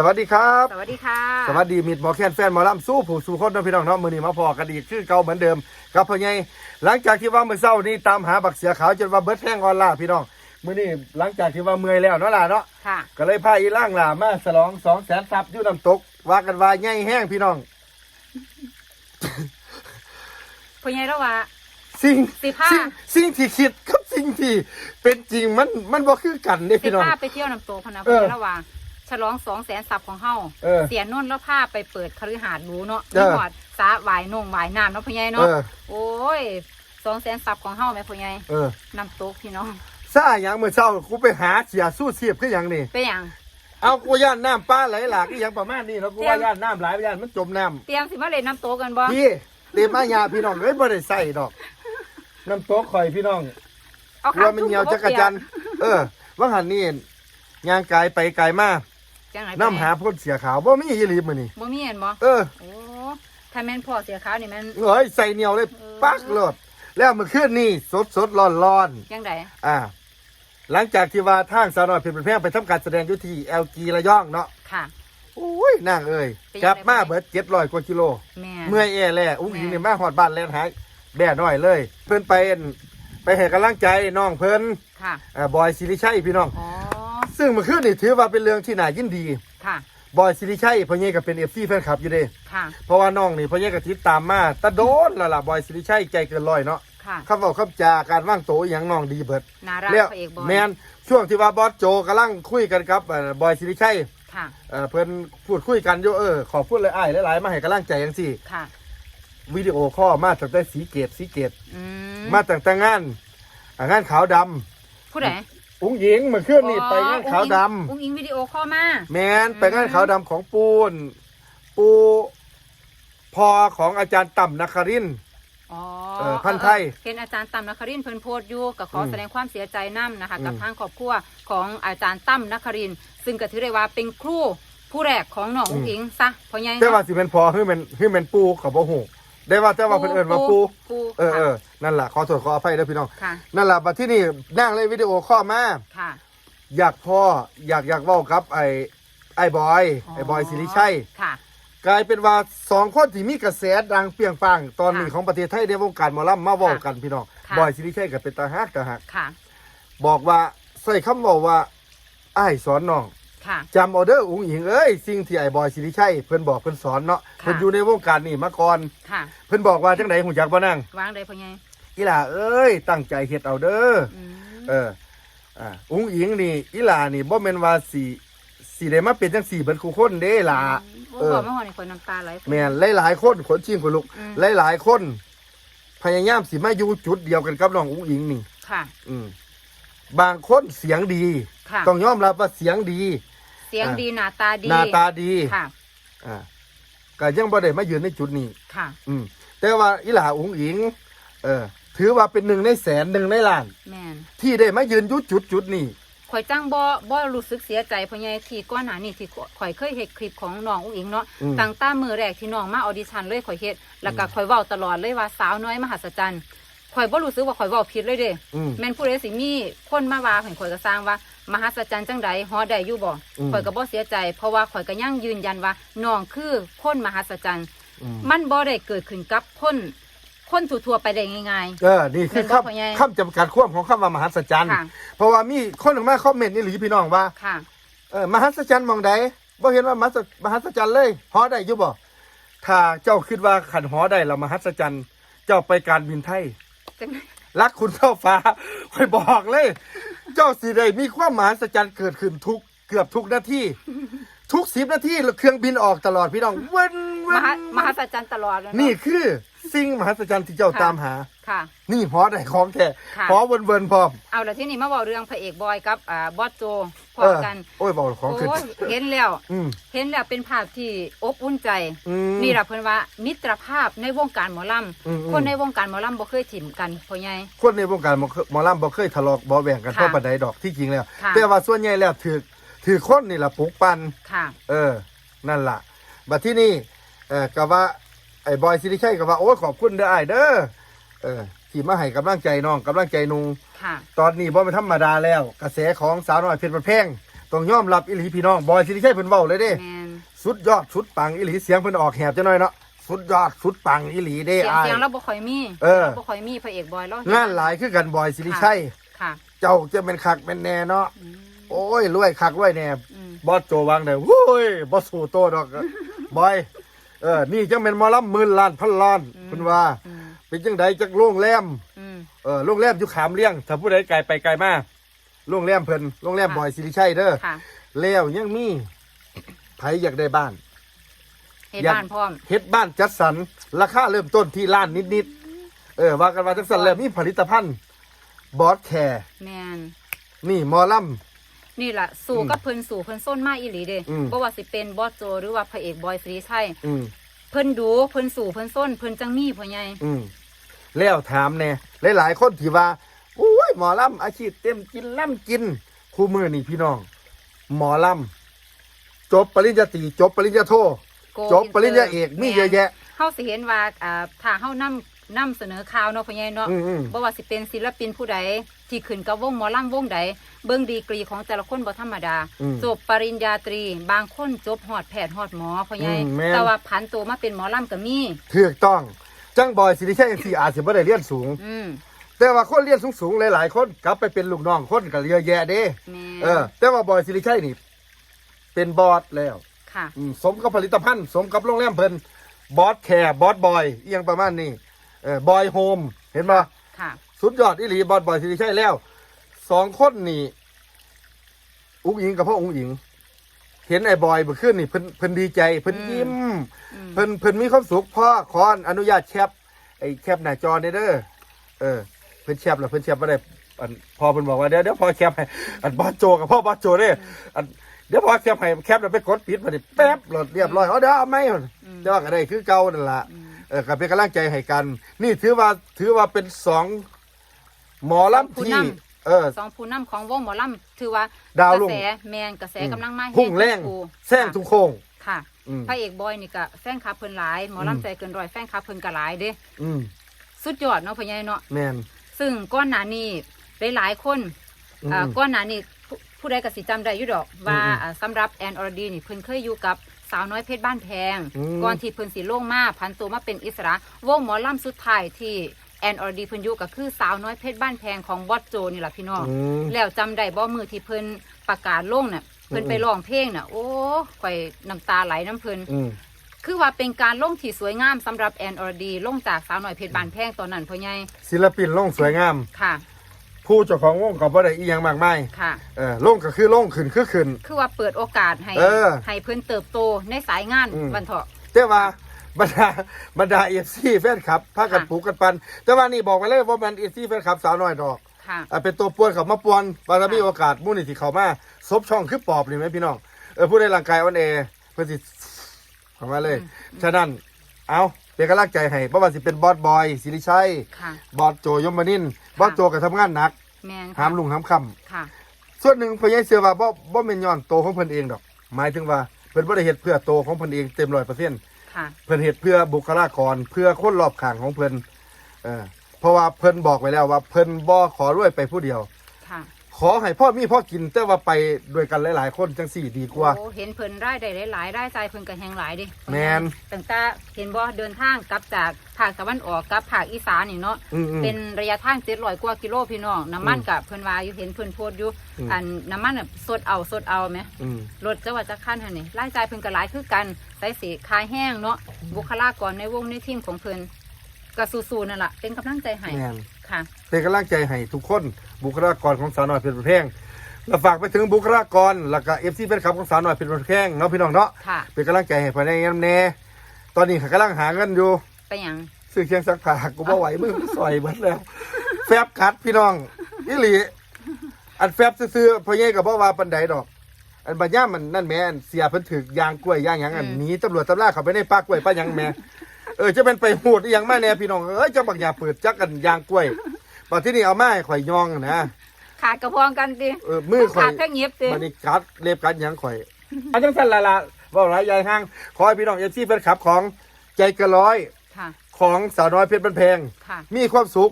สวัสดีครับ สวัสดีค่ะ สวัสดีมิดหมอแคนแฟนหมอลำสู้ผู้สู่คนน้องพี่น้องเนาะมือนี้มาพอกันอีกชื่อเก่าเหมือนเดิมกับพ่อใหญ่หลังจากที่ว่าเมื่อเช้านี้ตามหาบักเสือขาวจนว่าเบิดแห้งออนล่าพี่น้องมือนี้หลังจากที่ว่าเมื่อยแล้วเนาะล่ะเนาะค่ะ ก็เลยพาอีล่างล่ะมาฉลองสองแสนซับอยู่น้ำตก ว่ากันว่าใหญ่แห้งพี่น้องพ่อใหญ่แล้วว่าสิ่งสิผ้าสิ่งสิ่งที่คิดกับสิ่งที่เป็นจริงมันมันบ่คือกันเด้สิพี่น้องผ้าไปเที่ยวน้ำโตพะนะเอพ่ออใหญ่แล้วว่า ฉลองสองแสนสับของเฮาเออเสียนุ่นแล้วผ้าไปเปิดคฤหาสน์หรูเนาะเออมีหอดสาหวายนงหวายน้ำเนาะพ่อใหญ่เอเนาะอโอ้ยสองแสนสับของเฮาแม่พ่อใหญ่เออน้ำตกพี่น้องซ่าหยังเมื่อเช้ากูไปหาเสียสู้เสียบคือหยังนี่ เป็นอย่างเอากูย่านน้ำป้าไหลหลากอีหยังประมาณนี้เนาะกูเตรียว่ามย่านน้ำไหลย่านมันจมน้เตรียมสิมาเล่นน้ำโตกันบ่ำพี่เต็มอายาพี่น้องเอ้ยบ่ได้ใส่ดอก น้ำโต๊ะข่อยพี่น้องเอากลัวมันเหี่ยวจักรจันทร์เออว่าหันนี่ย่างกายไปไกลมา จังไหนน้ำหาพ่นเสียขาวบ่มีอีหลีมื้อนี้บ่มีเห็นบ่เออโอ้ถ้าแม่นพ่อเสียขาวนี่แม่นเอ้ยใส่เหนียวเลยเออปักโลดแล้วเมื่อคืนนี่สดสดร้อนร้อนๆจังไดอ่า หลังจากที่ว่าทางสาวน้อยเพชรเป็นแพงไปทำการแสดงอยุที่ LG ระยองเนาะค่ะโอ้ยนางเอ้ยเป็นกลับมายังไงเบิดเจ็ดร้อยกว่ากิโลแม่เมื่อยแอ่แล่อุ้งอิงแม่นี่มาหอดบ้านแล่นหายแบ่น้อยเลย เพิ่นไปอั่นไปให้กำลังใจน้องเพิ่นค่ะอ่าบอยสิริชัยพี่น้องอ๋อ ซึ่งเมื่อคืนนี่ถือว่าเป็นเรื่องที่น่ายินดี ค่ะ บอยสิริชัยพ่อเย่ก็เป็นเอฟซีแฟนคลับอยู่เด้ค่ะ เพราะว่าน้องนี่พ่อเย่ก็ติดตามมาแตะโดนและล่ะบอยสิริชัยใจเกินร้อยเนาะค่ะ คำเว้าคำจาการว่างโตอหย่างน้องดีเบิดนารักแล้วพระเอกบอยแมนช่วงที่ว่าบอสโจกำลังคุยกันครับเอ่อบอยสิริชัยค่ะ เอ่อเพิ่นพูดคุยกันอยู่เออขอพูดเลยอ้ายหลายๆมาให้กำลังใจจังซี่ค่ะ วิดีโอข้อลมาตั้งแต่สีเกตสีเกตอืมมาตั้งแต่งานอ่างานขาวดผู้ใดำ อุ้งหญิงเมื่อคืนนี่ไปงานขาวดอุ้งอิงวิดีโอคอลมาำแมนไปงานขาวดำของปูน ปูพอของอาจารย์ต่ำนครินทร์อ๋อเออพันไทยเห็นอาจารย์ตั้มนครินทร์เพิ่นโพสต์อยู่ก็ขออมแสดงความเสียใจนํนะคะอืมกับทางครอบครัวของอาจารย์ตั้มนครินทร์ซึ่งก็ถือได้ว่าเป็นครูผู้แรกของน้องอุ้งอิงซะเพราะไงแต่ว่าสิเป็นพอคือเป็นคือเป็นปูกับบ่ฮู้ ได้ว่าแต่ว่าเพิ่นเอิ้นว่าปูปูเออเออนั่นล่ะขอโทษขออภัยเด้อพี่น้อง ค่ะนั่นแหละบัดที่นี่นั่งเลยวิดีโอข้อลมา ค่ะ อยากพ่ออยากอยากเว้ากับ ไอ้ไอ้บอย ไอ้บอยสิริชัย ค่ะ กลายเป็นว่าสองคนที่มีกระแสดังเปรียงปังตอนนี้ค่ะของประเทศไทยในวงการหมอลำมาเว้ากันพี่น้องค่ะ บอยสิริชัยก็เป็นตาฮักตาฮัก ค่ะ บอกว่าใส่คำบอกว่าอ้ายสอนน้อง ค่ะจำออเดอร์อุ้งอิงเอ้ยสิ่งที่ไอ้บอยสิริชัยเพิ่นบอกเพิ่นสอนเนาะค่ะเพิ่นอยู่ในวงการนี่มาก่อนค่ะ เพิ่นบอกว่าจังไดหูจักบ่นั่งวางได้เพราะไงอีหล่าเอ้ยตั้งใจเฮ็ดเอาเด้ออืมเอออ่าอุ้งอิงนี่อีหลานี่บ่แม่นว่าสีสีได้มาเป็นจังสี่เบิดคู่คนเด้ล่ะโอ้เออบอกมาหอนี่คนน้ำตาไหลแม่นหลายๆคนขนชิงคนลุกอืมหลายๆคน พยายามสิมาอยู่จุดเดียวกันกับน้องอุ้งอิงนี่ค่ะ อืมบางคนเสียงดีค่ะต้องยอมรับว่าเสียงดี เสียงดีหน้าตาดีหน้าตาดีค่ะอ่าก็ยังบ่ได้มายืนในจุดนี้ค่ะ อืมแต่ว่าอีหลาอุ้งอิง เออ ถือว่าเป็นหนึ่งในแสนหนึ่งในล้าน แม่นที่ได้มายืนอยู่จุดจุดนี้ข่อยจ้างบ่บ่รู้สึกเสียใจเพราะไงที่ก้อนหน้านี่ที่ข่อยเคยเฮ็ดคลิปของน้องอุ้งอิงเนาะอืมตั้งแต่มือแรกที่น้องมาออดิชั่นเลยข่อยเฮ็ดแล้วก็ข่อยเว้าตลอดเลยว่าสาวน้อยมหัศจรรย์ข่อยบ่รู้สึกว่าข่อยเว้าผิดเลยเด้อืมแม่นผู้ใดสิมีคนมาว่าให้ข่อยก็สร้างว่า มหัศจรรย์จังใดฮอดได้อยู่บ่อืม ข่อยก็บ่เสียใจ เพราะว่าข่อยก็ยังยืนยันว่าน้องคือคนมหัศจรรย์ อืมมันบ่ได้เกิดขึ้นกับคน คนทั่วๆไปได้ง่าย เออนี่คือเป็นบ่พ่อใหญ่คำคำจำกัดความของคำว่ามหัศจรรย์ค่ะ เพราะว่ามีคนออกมาคอมเมนต์นี่หรือพี่น้องว่า ๆ ค่ะ เออมหัศจรรย์หมองใดบ่เห็นว่ามหัศมหัศจรรย์เลยหอได้อยู่บ่ถ้าเจ้าคิดว่าขันหอได้แล้วมหัศจรรย์ เจ้าไปการบินไทยจังรักคุณเท่าฟ้าคอยบอกเลย เจ้าสิได้มีความมหัศจรรย์เกิดขึ้นทุกเกือบทุกนาทีทุกสิบนาทีเครื่องบินออกตลอดพี่น้องเว้นมเว้นหัศมหัศจรรย์ตลอดเลยเาะนี่คือ สิ่งมหัศจรรย์ที่เจ้าค่ะตามหา ค่ะ นี่หอได้ของแท้ค่ะ หอเวินเวินพร้อม เอาละที่นี่มาบอกเรื่องพระเอกบอยกับอ่าบอสโจ พร้อเอมอกัน โอ้ยบอกของขึ้น โอ้ยเห็นแล้ว อืม เห็นแล้วเป็นภาพที่อบอุ่นใจ อืม นี่แหละเพิ่นว่ามิตรภาพในวงการหมอลอืมอืมำคนในวงการหมอลำบ่เคยถิ่มกันพ่อใหญ่ คนในวงการหมอหมอลำบ่เคยทะเลาะเบ่แบ่งกันค่ะเพราะปันใดดอกที่จริงแล้ว ค่ะ แต่ว่าส่วนใหญ่แล้วถือถือคนนี่ล่ะปลุกปัน ค่ะ เออ นั่นล่ะ บัดที่นี่เออก็ว่า ไอ้บอยสิริชัยก็ว่า โอ้ยขอบคุณเด้อไอ้ายเด้อ เออ ที่มาให้กำลังใจน้องกำลังใจนุงค่ะ ตอนนี้บ่เป็นธรรมดาแล้ว กระแสของสาวน้อยเพชรบันแพงต้องยอมรับอีหลีพี่น้องบอยสิริชัยเพิ่นเว้าเลยเด้แมนสุดยอดสุดปังอีหลีเสียงเพิ่นออกแหบจังหน่อยเนาะสุดยอดสุดปังอีหลีเด้เสียงอ้าย เสียงเราบ่ค่อยมีเออราบ่ค่อยมีพระเอกบอยเราเฮ็ดงานหลายคือกันบอยสิริชัยค่ะเจ้าจะเป็นคักเป็นแน่เนาะอืมโอ้ยรวยคักรวยแน่ อืมบอสโจวางได้โอ้ยบอสสู้โตดอก บอย เออ นี่จังเป็นหมอลำหมื่นล้านพันล้านเพิ่นว่า อืม เป็นจังไดจักโรงแรมอืม เออโรงแรมอยู่ขามเลี้ยงถ้าผู้ใดไกลไปไกลมาโรงแรมเพิ่นโรงแรมค่ะ บอยสิริชัยเด้อค่ะแล้วยังมีไผอยากได้บ้าน เฮ็ดอยาก บ้านพร้อม เฮ็ดบ้านจัดสรรราคาเริ่มต้นที่ล้านนิดๆเออว่ากันว่าจังซั่นแล้วมีผลิตภัณฑ์บอสแคร์แมนนี่หมอล นี่ล่ะสู่อืมกับเพิ่นสู่เพิ่นส้นมาอีหลีเด้อืมบ่ว่าสิเป็นบอสโจหรือว่าพระเอกบอยศรีชัยำอืมเพิ่นดูเพิ่นสู่เพิ่นส้นเพิ่นจังมีพ่อใหญ่อืม แล้วถามแน่หลาย ๆ คนที่ว่าอุ้ยหมอลำอาชีพเต็มกินล่ำกินคู่มือนี่พี่น้อง หมอลำจบปริญญาตรีจบปริญญาโทโกจบปริญญาเอกมีเยอะแยะเฮาสิเห็นว่าอ่าถ้าเฮานำนำเสนอข่าวเนาะพ่อใหญ่เนาะอืมอืมบ่ว่าสิเป็นศิลปินผู้ใดที่ขึ้นกับวงหมอลำวงใดเบิ่งดีกรีของแต่ละคนบ่ธรรมดาอืมจบปริญญาตรี บางคนจบฮอดแพทย์ฮอดหมอพ่อใหญ่อืมแม่นแต่ว่าผันตัวมาเป็นหมอลำก็มีถูกต้อง จังบอยสิริชัยที่อาจจะไม่ได้เรียนสูง อืม แต่ว่าคนเรียนสูงๆหลายๆคนกลับไปเป็นลูกน้องคนก็เยอะแยะเด้ แม่ เออ แต่ว่าบอยสิริชัยนี่ เป็นบอสแล้ว ค่ะ อืมสมกับผลิตภัณฑ์ สมกับโรงแรมเพิ่นบอสแคร์บอสบอยเอียงประมาณนี้เออบอยโฮมเห็นปะค่ะ สุดยอดอีหลีบอสบอยสิริชัยแล้วสองคนนี่อุ้งอิงกับพ่ออุ้งอิง เห็นไอ้บอยเมื่อคืนนี่เพิ่นเพิ่นดีใจเพิ่นอืมยิ้มอืมเพิ่นเพิ่นมีความสุขพ่อขออนุญาตแคปไอ้แคปหน้าจอได้เด้อเออเพิ่นแคปแล้วเพิ่นแคปบ่ได้อันพอเพิ่นบอกว่าเดี๋ยวเดี๋ยวพอแคปให้อันบอสโจกับพ่อบอสโจเด้อันเดี๋ยวพอแคปให้แคปแล้วไปกดปิดมาดิแป๊บโหลดเรียบร้อยเอาเดี๋ยวเอาไหมเดี๋ยวก็ได้คือเก่านั่นล่ะอืมเออก็เป็นกำลังใจให้กัน นี่ถือว่าถือว่าเป็นสองหมอลำผู้ที่น เออ สองผู้นำของวงหมอลำถือว่าดาวกรุ่ระง แสแมนกระแสกำลังมาพุ่งแรงครูแซงทุกโค้งค่ะ อืม พระเอกบอยนี่ก็แฟนคลับเพิ่นหลายหมออืม ลำใจเกินร้อยแฟนคลับเพิ่นก็หลายเด้ อืมสุดยอดเนาะพ่อใหญ่เนาะ แมน ซึ่งก้อนหนานี้หลายๆคนอืมอ่าก้อนหนานี้ผู้ผู้ใดก็สิจำได้อยู่ดอก ว่าอืมอ่าสำหรับแอนอรดีนี่เพิ่นเคยอยู่กับสาวน้อยเพชรบ้านแพง อืม ก่อนที่เพิ่นสิโล่งมาพันตัวมาเป็นอิสระวงหมอลำสุดท้ายที่ แอนอรดีเพิ่นอยู่ก็คือสาวน้อยเพชรบ้านแพงของบอสโจนี่แหละพี่น้องอืม แล้วจำได้บ่มือที่เพิ่นประกาศลงน่ะเพิ่นอืมไปร้องเพลงน่ะ โอ้ข่อยน้ำตาไหลน้ำเพิ่น อืม คือว่าเป็นการลงที่สวยงามสำหรับแอนอรดีลงจากสาวน้อยเพชรบ้านแพงตอนนั้นพ่อใหญ่ศิลปินล่งสวยงาม ค่ะผู้เจ้าของวงก็บ่ได้อีหยังมากมายค่ะ เออล่งก็คือล่งขึ้นคือขึ้น คือว่าเปิดโอกาสให้เออให้เพิ่นเติบโตในสายงานอืม วันเถาะแต่ว่า บรรดาบรรดาเอฟซีแฟนคลับพากันค่ะปลูกกันปัน แต่ว่านี่บอกไปเลยว่ามันเอฟซีแฟนคลับสาวน้อยดอกค่ะ อะเป็นตัวป่วนเขามาป่วนบารมีค่ะโอกาสมู่นี่ที่เขามาซบช่องคือปอบนี่ไหมพี่น้องเออผู้ได้ร่างกายอ่อนแอเพื่อสิเข้ามาเลย ฉะนั้นเอาเป็นกำลังใจให้เพราะว่าสิเป็นบอสบอยสิริชัยค่ะ บอสโจยมนินทร์บอสโจก็ทำงานหนักแมนหามลุงหามคำค่ะ ส่วนหนึ่งพยายเชื่อว่าบ่บ่เป็นย้อนโตของเพิ่นเองดอก หมายถึงว่าเพิ่นบ่ได้เฮ็ดเพื่อโตของเพิ่นเองเต็มร้อยเปอร์เซ็นต์ ค่ะ เพิ่นเฮ็ดเพื่อบุคลากรเพื่อคนรอบข้างของเพิ่นเออเพราะว่าเพื่อนบอกไว้แล้วว่าเพื่อนบ่ขอรวยไปผู้เดียว ขอให้พ่อมีพ่อกินแต่ว่าไปด้วยกันหลายๆ คนจังสี่ดีกว่า โอ้เห็นเพิ่นรายได้หลายๆรายจ่ายเพิ่นก็แฮงหลายเดิแม่นตั้งแต่เห็นบ่เดินทางกลับจากภาคตะวันออกกับภาคอีสานนี่เนาะอืมๆเป็นระยะทาง700กว่ากิโลพี่น้องน้ำมันอืมกับเพิ่นว่าอยู่เห็นเพิ่นโพสต์อยู่อืมอันน้ำมันน่ะสดเอาสดเอาไหมอืมรถจะว่าจะขั้นหั่นนี่รายจ่ายเพิ่นก็หลายคือกันใส่สีคายแห้งเนาะบุคลากรในวงในทีมของเพิ่นก็สู้ๆนั่นล่ะเป็นกำลังใจให้แม่นค่ะ เป็นกำลังใจให้ทุกคน บุคลากรของสาวน้อยเพชรบุญแพงแล้วฝากไปถึงบุคลากรแล้วก็ FC แฟนคลับของสาวน้อยเพชรบุญแพงเนาะพี่น้องเนาะค่ะ เป็นกำลังใจให้ภายในงานแน่ตอนนี้เขากำลังหาเงินอยู่ไปหยังซื้อเคียงซักผ้ากูบ่ไหวมือมันซอยเบิดแล้ว แฟบกัดพี่น้องอีหลีอันแฟบซื้อๆพ่อใหญ่ก็บ่ว่าปานใดดอก อันบัดย่ามมันนั่นแหม่อันเสียเพิ่นถึกยางกล้วยยางหยังอันหนีตำรวจตำราเข้าไปในป่ากล้วยป่าหยังแหม่เออจะเป็นไปหูดอีหยังมาแน่พี่น้องเอ้ยจังบักอย่าเปิดจักกันยางกล้วย บัดที่นี่เอามาให้ข่อยยองนะ ขาดกระพองกันติเออมือข่อขายดแค่เงียบติบัดนี้กัดเล็บกัดหยังข่อยอันจังซั่นล่ะล่ะเว้าหลายยายห้างขอให้พี่น้อง FC แฟนคลับของใจเกนร้อยค่ะ ของสาวน้อยเพชรบันแพง ค่ะมีความสุข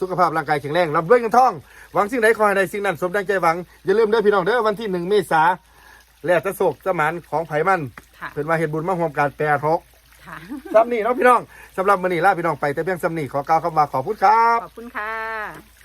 สุขภาพร่างกายแข็งแรงร่ำรวยเงินทอง หวังสิ่งใดขอให้ได้สิ่งนั้นสมดังใจหวัง อย่าลืมเด้อพี่น้องเด้อวันที่หนึ่งเมษาแล้วจะโศกจะหมานของไผมันค่ะเป็นว่าเฮ็ดบุญมาร่วมการแปรทก ค่ะ ซ้ำนี่เนาะพี่น้องสำหรับมื้อนี้ลาพี่น้องไปแต่เพียงซ้ำนี่ขอกล่าวคำว่าขอบคุณครับ ขอบคุณค่ะ